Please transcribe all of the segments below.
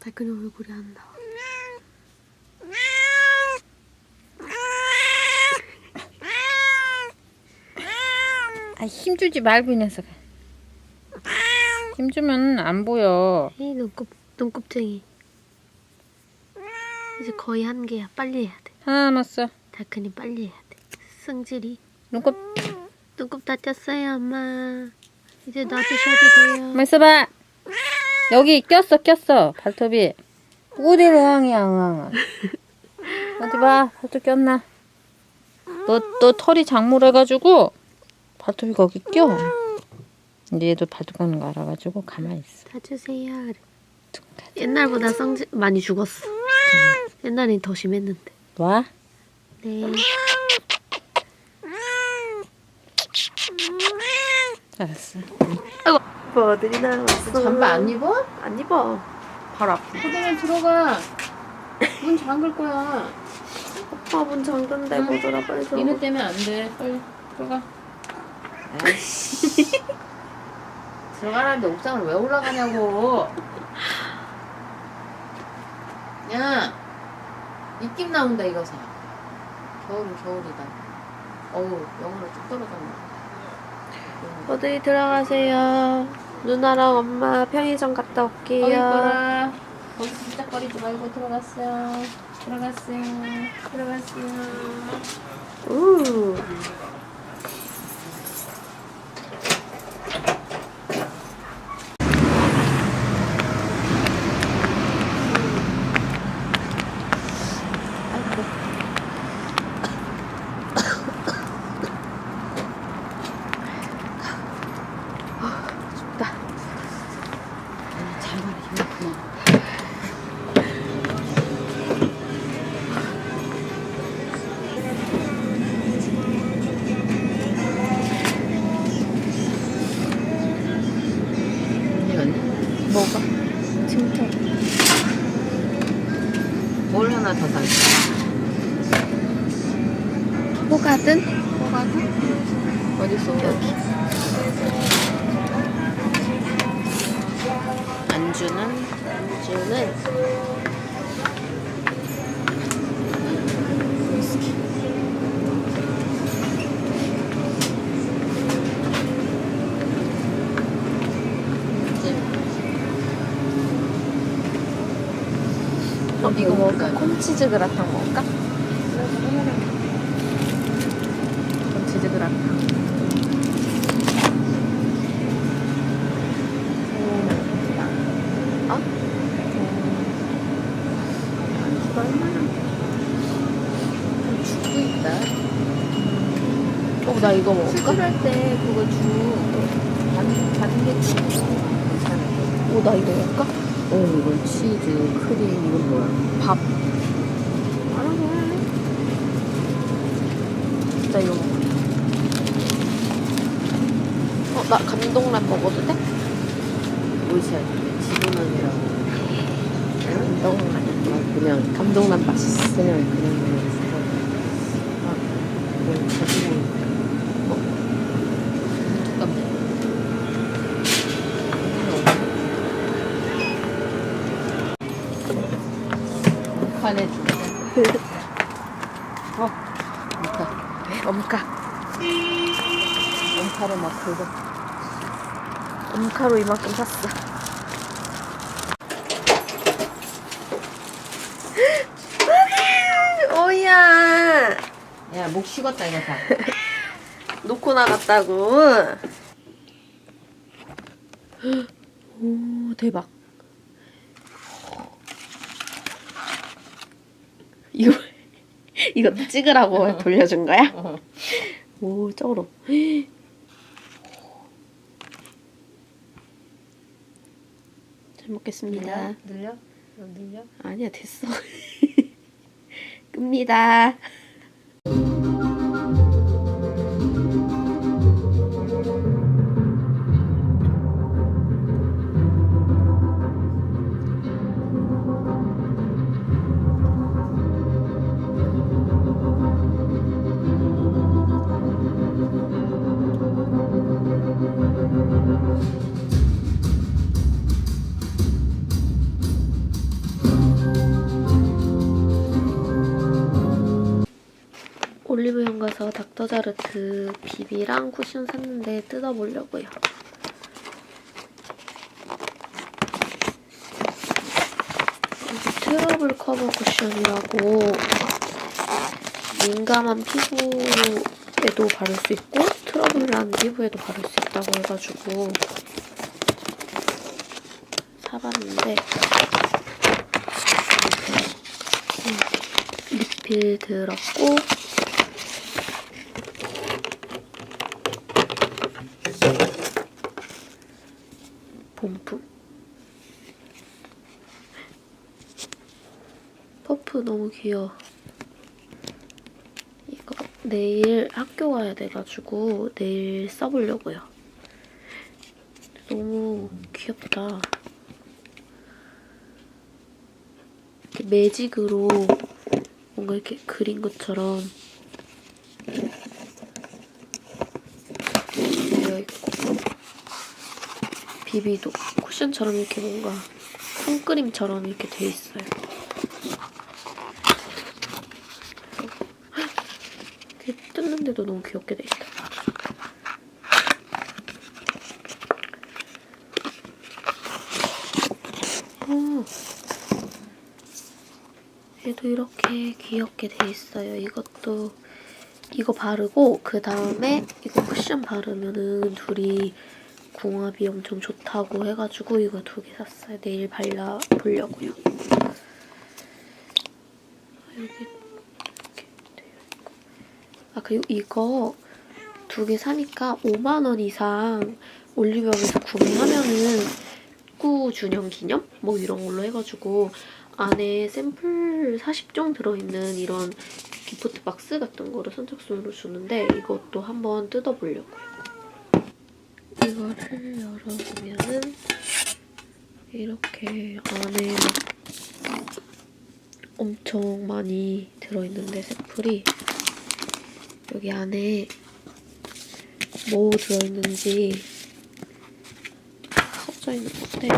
달큰이 얼굴이 안 나와. 아, 힘주지 말고 이 녀석아. 힘주면 안 보여. 이 눈곱 눈곱쟁이. 이제 거의 한 개야. 빨리 해야 돼. 하나 남았어. 달큰이 빨리 해야 돼. 승질이. 눈곱 눈곱 다쳤어요, 엄마. 이제 놔주셔도 돼요. 가만 있어봐. 여기 꼈어, 꼈어. 발톱이. 어디 의왕이야, 의왕아. 어디 봐. 발톱 꼈나? 너, 너 털이 작물해가지고 발톱이 거기 껴. 이제 얘도 발톱 깎는 거 알아가지고 가만히 있어. 다주세요. 그래. 옛날보다 성질 많이 죽었어. 옛날엔 더 심했는데. 와. 네. 알았어. 아이고. 버들이 나왔어. 잠바 안 입어? 안 입어. 바로 앞에. 그러면 들어가. 문 잠글 거야. 오빠 문 잠근데 응. 뭐더라 빨리 들어가. 니네 때문에 안 돼. 빨리 들어가. 아이씨. 들어가라는데 옥상을 왜 올라가냐고. 야, 입김 나온다 이거 사. 겨울은 겨울이다. 어우, 영어로 쭉 떨어졌네. 버들이 들어가세요. 누나랑 엄마 편의점 갔다 어, 올게요. 이뻐라. 거기 진짝거리지 말고 들어갔어요. 들어갔어요. 들어갔어요. 우. 뭐가? 진짜. 뭘 하나 더 살까? 뭐가든? 어딨어? 여기. 안주는 주는 이거 먹을까? 콘치즈 그라탕 먹을까? 콘치즈 그라탕. 어? 안주가 얼마나 좀 죽고 있다. 어, 나 이거 먹을까? 출출할 때 그거 주 받는, 받는 게 괜찮아. 어, 나 이거 먹을까? 치즈, 크림, 이건 뭐야? 밥. 나 이거 먹을게. 어, 나 감동란 먹어도 돼? 무시할 때 지도난이라고. 감동란. 아, 그냥 감동란 맛있어. 그냥 그냥 그냥. 아, 그냥 그거. 엄카로 이만큼 샀어. 오야. 야 목 식었다 이거 다. 놓고 나갔다고. 오 대박. 이거 이거 찍으라고 어. 돌려준 거야? 어. 오 쩔어 잘 먹겠습니다. 늘려? 늘려? 아니야 됐어. 끕니다. 올리브영 가서 닥터자르트 비비랑 쿠션 샀는데 뜯어보려고요. 트러블 커버 쿠션이라고 민감한 피부에도 바를 수 있고 트러블 난 피부에도 바를 수 있다고 해가지고 사봤는데 음, 리필 들었고 본품 퍼프 너무 귀여워. 이거 내일 학교 가야 돼가지고 내일 써보려고요. 너무 귀엽다. 매직으로 뭔가 이렇게 그린 것처럼 되어 있고 비비도 쿠션처럼 이렇게 뭔가 손그림처럼 이렇게 돼 있어요. 이렇게 뜯는데도 너무 귀엽게 돼 있다. 어. 얘도 이렇게 귀엽게 돼 있어요. 이것도 이거 바르고 그 다음에 이거 쿠션 바르면은 둘이 궁합이 엄청 좋다고 해가지고 이거 두 개 샀어요. 내일 발라 보려고요. 여기. 아 그리고 이거 두 개 사니까 5만 원 이상 올리브영에서 구매하면은 19주년 기념 뭐 이런 걸로 해가지고 안에 샘플 40종 들어있는 이런 기프트 박스 같은 거를 선착순으로 주는데 이것도 한번 뜯어보려고요. 이거를 열어보면은 이렇게 안에 엄청 많이 들어있는데 샘플이 여기 안에 뭐 들어있는지 써져 있는 건데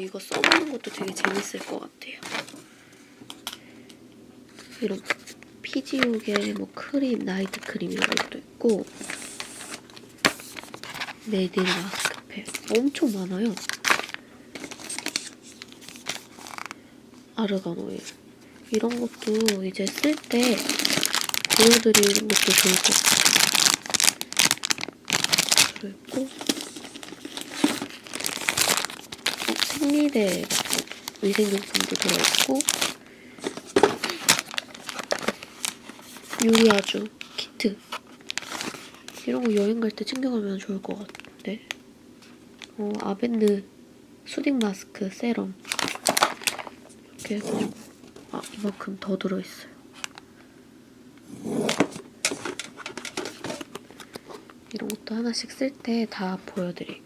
이거 써보는 것도 되게 재밌을 것 같아요. 이런 피지옥의 뭐 크림, 나이트 크림 이런 것도 있고 메딜 마스크팩 엄청 많아요. 아르간 오일 이런 것도 이제 쓸때 보여드리는 것도 좋을 것 같아요. 들어있고 어, 생리대 위생용품도 들어있고 유리아주 키트. 이런 거 여행 갈 때 챙겨가면 좋을 것 같은데. 어, 아벤느 수딩 마스크 세럼. 이렇게 해가지고. 아 이만큼 더 들어있어요 이런 것도 하나씩 쓸 때 다 보여드릴게요